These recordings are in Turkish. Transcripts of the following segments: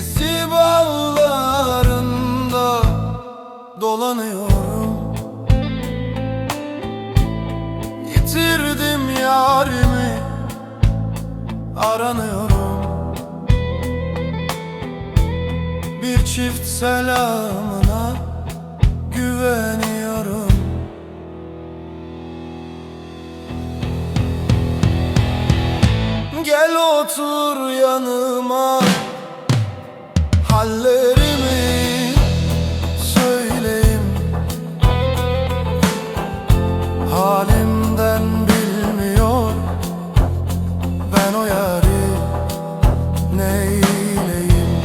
Çilesi bağlarında dolanıyorum? Yitirdim yarimi aranıyorum. Bir çift selamına güveniyorum. Gel otur yanıma. Hallerimi söyleyeyim. Halimden bilmiyor Ben o yari neyleyim.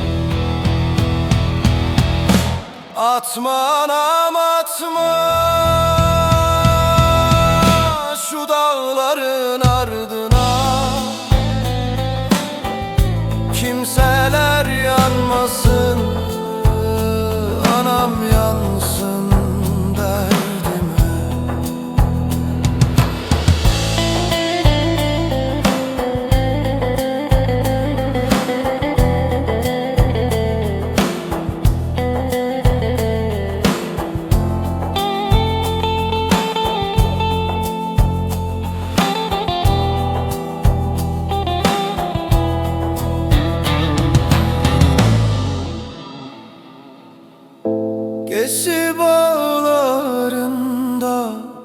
Atma anam atma Gesi bağlarında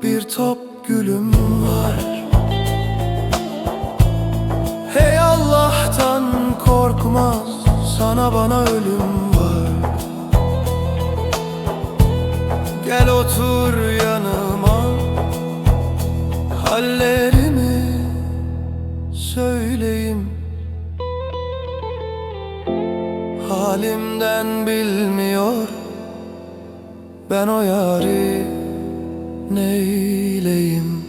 bir top gülüm var. Hey Allah'tan korkmaz sana bana ölüm var. Gel otur yanıma Hallerimi söyleyeyim. Halimden bilmiyor Ben o yari neyleyim